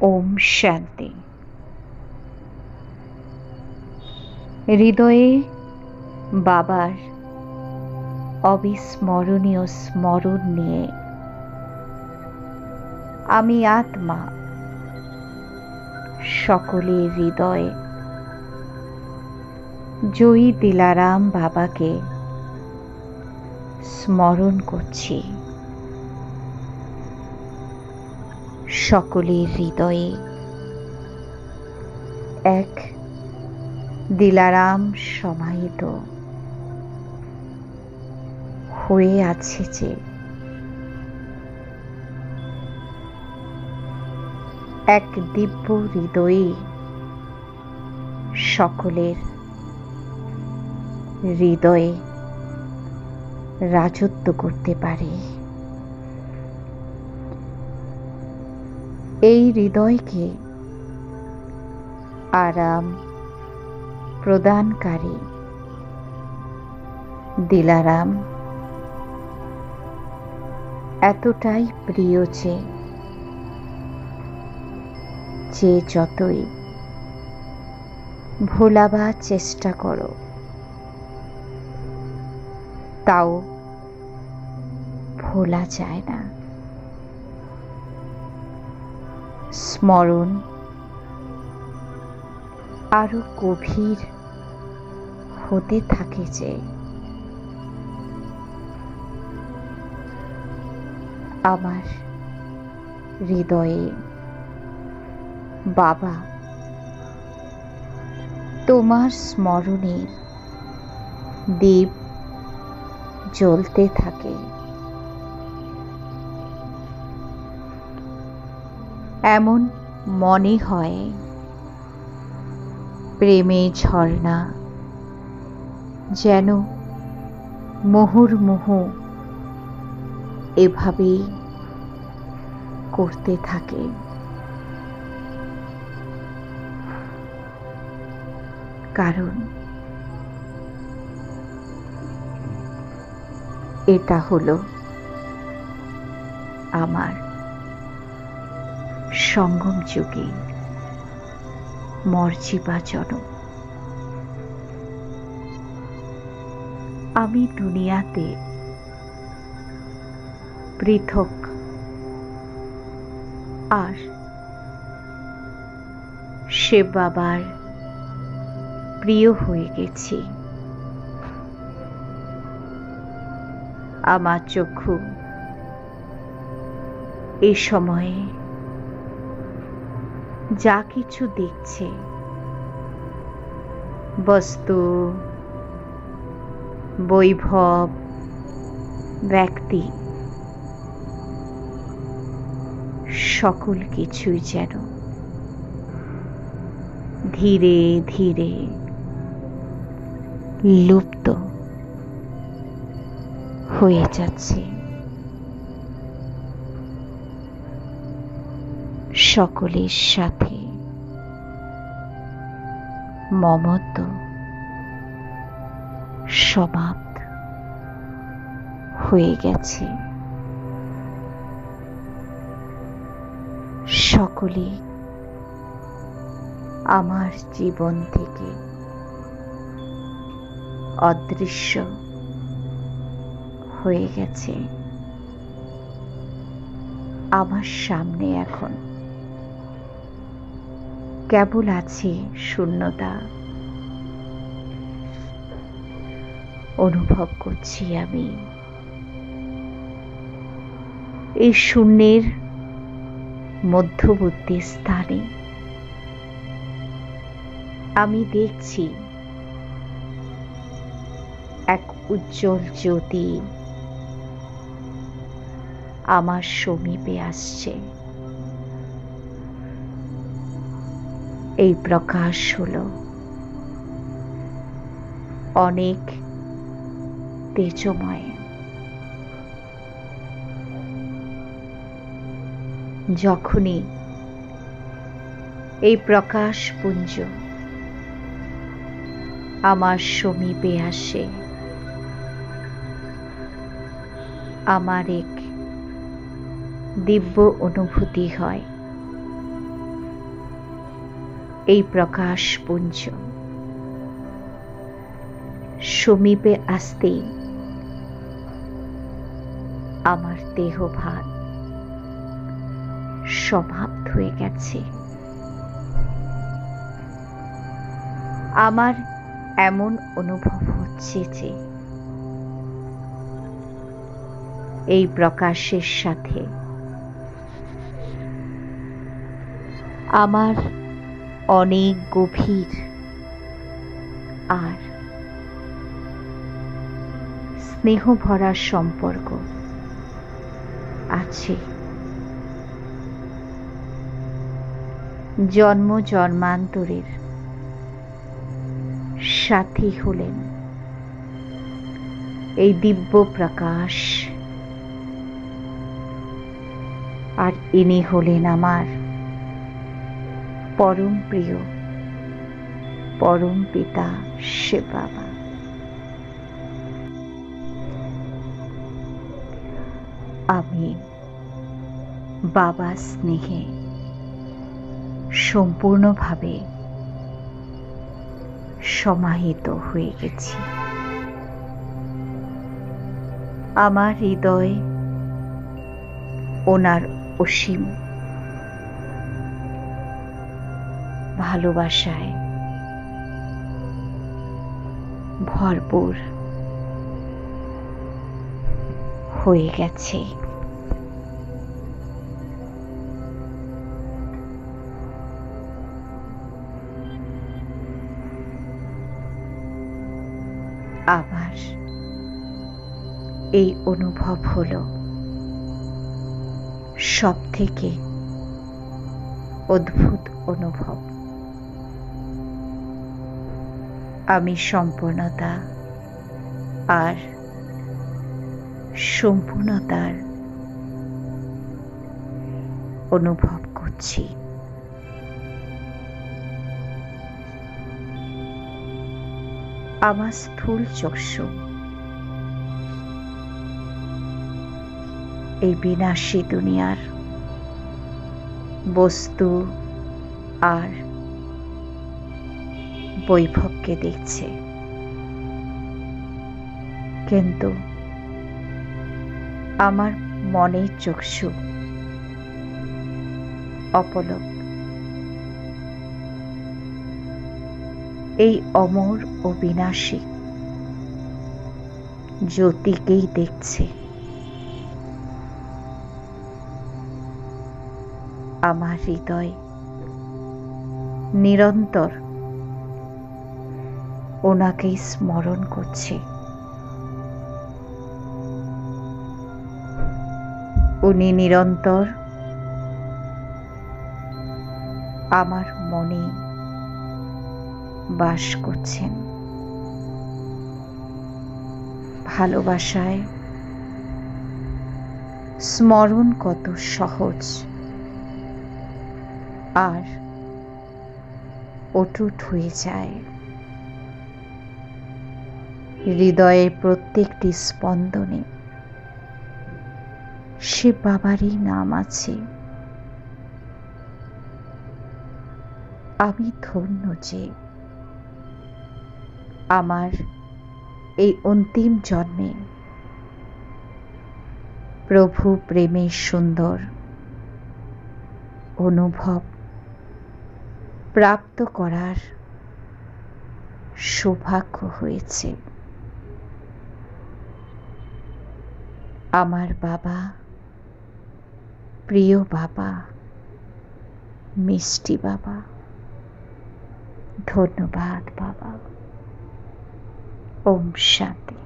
ওম শান্তি। হৃদয়ে বাবার অবিস্মরণীয় স্মরণ নিয়ে আমি আত্মা সকলের হৃদয়ে জয়ী দিলারাম বাবাকে স্মরণ করছি। সকলের হৃদয়ে। এক, দিলারাম সমাহিত। হয়ে আছে যে। এক দিব্য হৃদয়ে সকলের হৃদয়ে রাজত্ব করতে পারে। এই হৃদয়কে আরাম প্রদানকারী। দিলারাম, এতটাই প্রিয় যে যে যতই ভোলাবার চেষ্টা করো, তাও ভোলা যায় না। স্মরণ। আরও গভীর হতে থাকে যে আমার হৃদয়ে বাবা তোমার স্মরণের দ্বীপ জ্বলতে থাকে। এমন মনে হয়। প্রেমে ঝর্ণা যেন মুহুর্মুহু এভাবেই করতে থাকে। কারণ এটা হলো আমার সঙ্গম যুগে মর্জিবাচরণ আমি দুনিয়াতে পৃথক আর সে বাবার প্রিয় হয়ে গেছি। আমার চক্ষু এ সময়ে যা কিছু দেখছে। বস্তু বৈভব ব্যক্তি সকল কিছুই যেন। ধীরে ধীরে লুপ্ত হয়ে যাচ্ছে। সকলের সাথে। মমত্ব সমাপ্ত হয়ে গেছে। সকলে আমার জীবন থেকে অদৃশ্য হয়ে গেছে। আমার সামনে এখন কেবল আছে শূন্যতা। অনুভব করছি আমি। এই শূন্যের মধ্যবর্তী স্থানে আমি দেখছি এক উজ্জ্বল জ্যোতি আমার সমীপে আসছে। এই প্রকাশ হলো। অনেক তেজময়। যখনই এই প্রকাশ পুঞ্জ আমার সমীপে আসে, আমার এক দিব্য অনুভূতি হয়। এই প্রকাশ পুঞ্জ। সমীপে আসতেই আমার দেহ ভার সমাপ্ত হয়ে গেছে। আমার এমন অনুভব হচ্ছে যে এই প্রকাশের সাথে আমার অনেক গভীর। আর স্নেহ ভরা সম্পর্ক আছে। জন্ম জন্মান্তরের সাথী হলেন এই দিব্য প্রকাশ। আর ইনি হলেন আমার পরম প্রিয়, পরম পিতা শিব বাবা। আমি বাবা স্নেহে সম্পূর্ণভাবে সমাহিত হয়ে গেছি। আমার হৃদয় ওনার অসীম ভালোবাসায়। ভরপুর হয়ে গেছে। আবার এই অনুভব হলো সব থেকে অদ্ভুত অনুভব। আমি সম্পূর্ণতা আর সম্পূর্ণতার অনুভব করছি। আমার স্থূল চক্ষু এই বিনাশী দুনিয়ার বস্তু আর বৈভবকে দেখছে। কিন্তু আমার মনের চক্ষু অপলক। এই অমর ও বিনাশী জ্যোতিকেই দেখছে। আমার হৃদয় নিরন্তর ওনাকেই স্মরণ করছে। উনি নিরন্তর আমার মনে বাস করছেন। ভালোবাসায় স্মরণ কত সহজ, আর অটুট হয়ে যায়। হৃদয়ের প্রত্যেকটি স্পন্দনে। সে বাবারই নাম আছে। আমি ধন্য যে আমার এই অন্তিম জন্মে প্রভু প্রেমের সুন্দর অনুভব প্রাপ্ত করার সৌভাগ্য হয়েছে। আমার বাবা প্রিয় বাবা মিষ্টি বাবা ধন্যবাদ বাবা। ওম শান্তি।